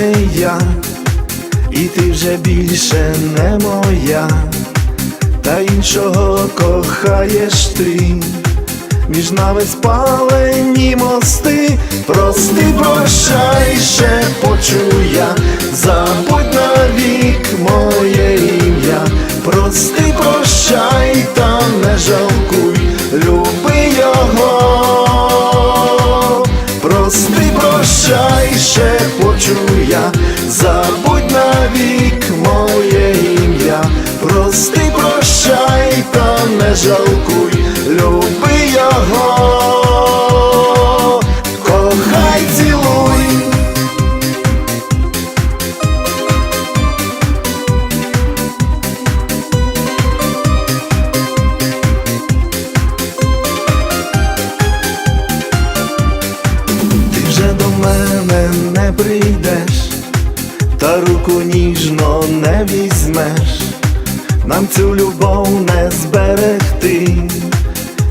не я, і ти вже більше не моя, та іншого кохаєш ти, між нами спалені мости, прости, прощай, ще почуя, забудь навік моє ім'я, прости, прощай, прощай, та не жалкуй, люби його, кохай, цілуй. Ти вже до мене не прийдеш, та руку ніжно не візьмеш, нам цю любов не зберегти,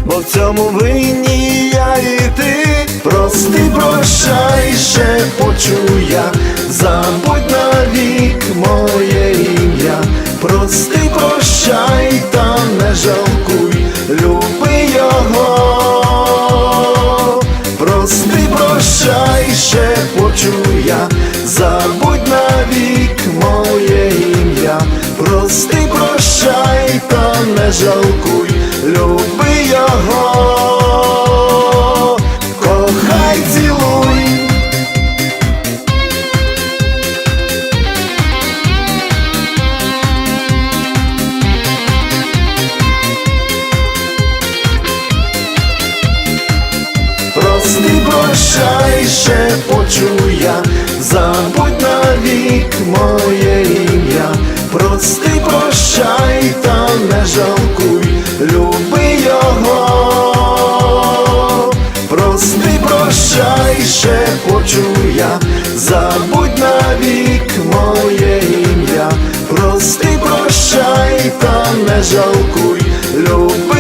бо в цьому винні я і ти, прости, прощай, ще почуя, забудь навік моє ім'я, прости, не жалкуй, люби його, кохай, цілуй. Прости, прощай, ще почуя, забудь навік моє ім'я, прости, прощай, та не жалкуй, люби його, прости, прощай, ще хочу я, забудь навік моє ім'я, прости, прощай, та не жалкуй, люби